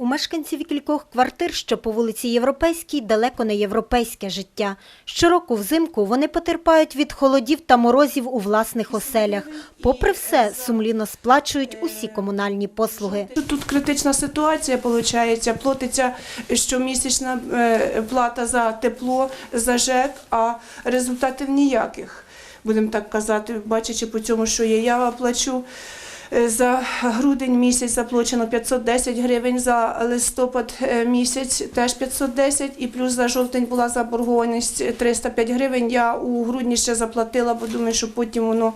У мешканців кількох квартир, що по вулиці Європейській, далеко не європейське життя. Щороку взимку вони потерпають від холодів та морозів у власних оселях. Попри все, сумлінно сплачують усі комунальні послуги. Тут критична ситуація виходить. Платиться щомісячна е, плата за тепло, за ЖЕК, а результатів ніяких. Будемо так казати, бачачи по цьому, що є. Я плачу за грудень місяць заплачено 510 гривень, за листопад е, місяць теж 510 і плюс за жовтень була заборгованість 305 гривень. Я у грудні ще заплатила, бо думаю, що потім воно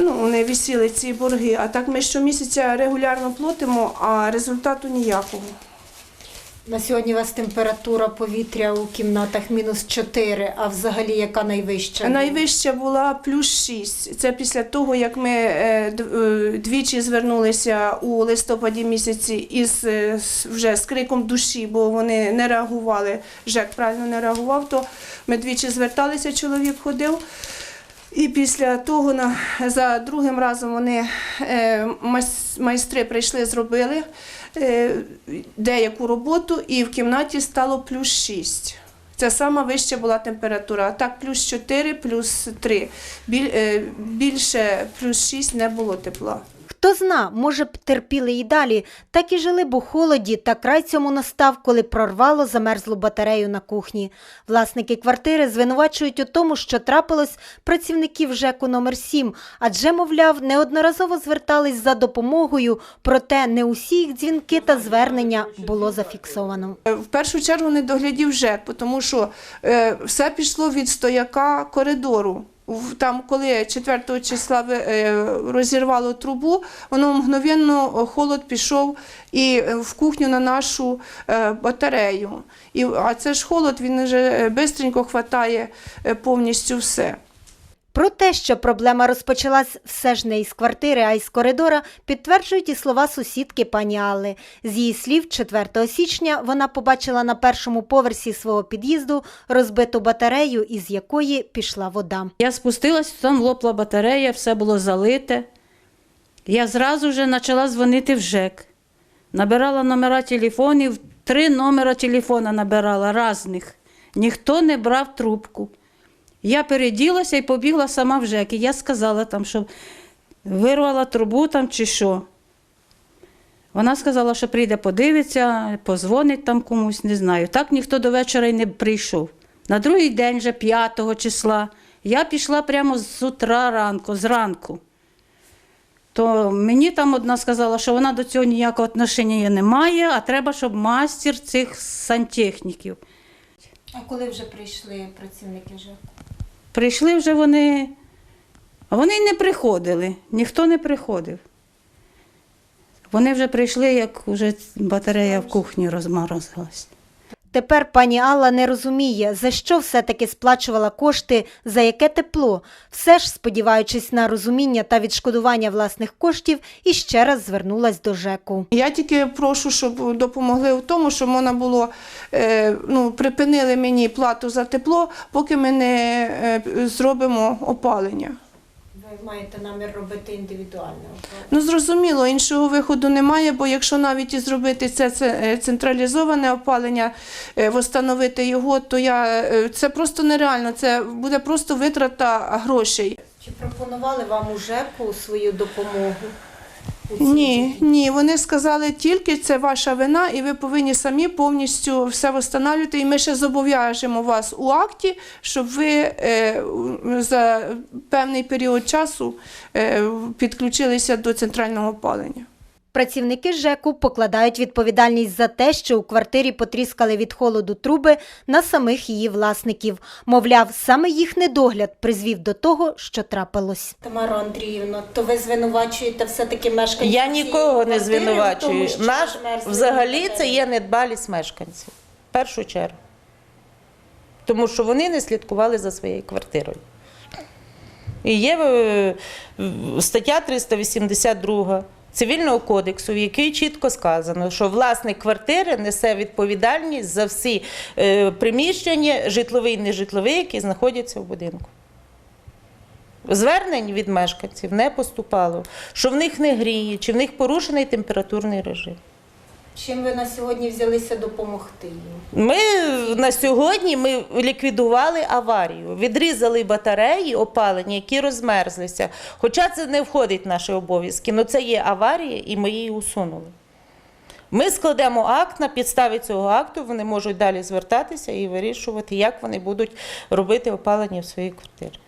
ну, вони висіли ці борги. А так ми щомісяця регулярно платимо, а результату ніякого. На сьогодні у вас температура повітря у кімнатах мінус 4, а взагалі яка найвища? Найвища була плюс 6. Це після того, як ми е, е, двічі звернулися у листопаді місяці із е, вже з криком душі, бо вони не реагували. ЖЕК правильно не реагував, то ми двічі зверталися, чоловік ходив. І після того за другим разом вони е, майстри прийшли, зробили е, деяку роботу, і в кімнаті стало плюс 6. Це сама вища була температура. А так плюс 4, плюс 3. Е, більше плюс 6 не було тепла. Хто зна, може б терпіли і далі, так і жили б у холоді, та край цьому настав, коли прорвало замерзлу батарею на кухні. Власники квартири звинувачують у тому, що трапилось працівників ЖЕКу номер 7 адже, мовляв, неодноразово звертались за допомогою, проте не усі їх дзвінки та звернення було зафіксовано. Е, В першу чергу не доглядів ЖЕК, тому що е, все пішло від стояка коридору. Там, коли 4 числа е, розірвало трубу, воно мгновенно е, холод пішов і е, в кухню на нашу батарею. І, а це ж холод, він вже швидко хватає повністю все. Про те, що проблема розпочалась все ж не із квартири, а із коридора, підтверджують і слова сусідки пані Алли. З її слів, 4 січня вона побачила на першому поверсі свого під'їзду розбиту батарею, із якої пішла вода. Я спустилась, там лопла батарея, все було залите. Я зразу вже почала дзвонити в ЖЕК. Набирала номера телефонів, три номера телефона набирала різних. Ніхто не брав трубку. Я переділася і побігла сама в ЖЕК. І я сказала там, що вирвала трубу там чи що. Вона сказала, що прийде подивиться, позвонить там комусь, не знаю. Так ніхто до вечора й не прийшов. На другий день, вже 5 числа, я пішла прямо з утра ранку, зранку. То мені там одна сказала, що вона до цього ніякого отношення не має, а треба, щоб мастер цих сантехніків. А коли вже прийшли працівники ЖЕКу? Прийшли вже вони, а вони й не приходили, ніхто не приходив. Вони вже прийшли, як вже батарея в кухні розморозилась. Тепер пані Алла не розуміє, за що все-таки сплачувала кошти, за яке тепло. Все ж, сподіваючись на розуміння та відшкодування власних коштів, і ще раз звернулась до ЖЕКу. Я тільки прошу, щоб допомогли в тому, щоб можна було е, ну, припинили мені плату за тепло, поки ми не е, зробимо опалення. Маєте намір робити індивідуально. Ну зрозуміло, іншого виходу немає, бо якщо навіть і зробити це, це е, централізоване опалення, е, встановити його, то я е, це просто нереально. Це буде просто витрата грошей. Чи пропонували вам у ЖЕКу свою допомогу? Ні, ні, вони сказали тільки це ваша вина, і ви повинні самі повністю все встановлювати. І ми ще зобов'яжемо вас у акті, щоб ви е, за певний період часу е, підключилися до центрального опалення. Працівники ЖЕКу покладають відповідальність за те, що у квартирі потріскали від холоду труби на самих її власників. Мовляв, саме їх недогляд призвів до того, що трапилось. Тамара Андріївна, то ви звинувачуєте все-таки мешканців? Я нікого не звинувачую. Наш взагалі це є недбалість мешканців. В першу чергу. Тому що вони не слідкували за своєю квартирою. І є е, в- стаття 382 Цивільного кодексу, в якій чітко сказано, що власник квартири несе відповідальність за всі е, приміщення, житлові і нежитлові, які знаходяться в будинку. Звернень від мешканців не поступало, що в них не гріє, чи в них порушений температурний режим. Чим ви на сьогодні взялися допомогти їм? Ми на сьогодні ми ліквідували аварію, відрізали батареї опалення, які розмерзлися. Хоча це не входить в наші обов'язки, але це є аварія, і ми її усунули. Ми складемо акт на підставі цього акту. Вони можуть далі звертатися і вирішувати, як вони будуть робити опалення в своїй квартирі.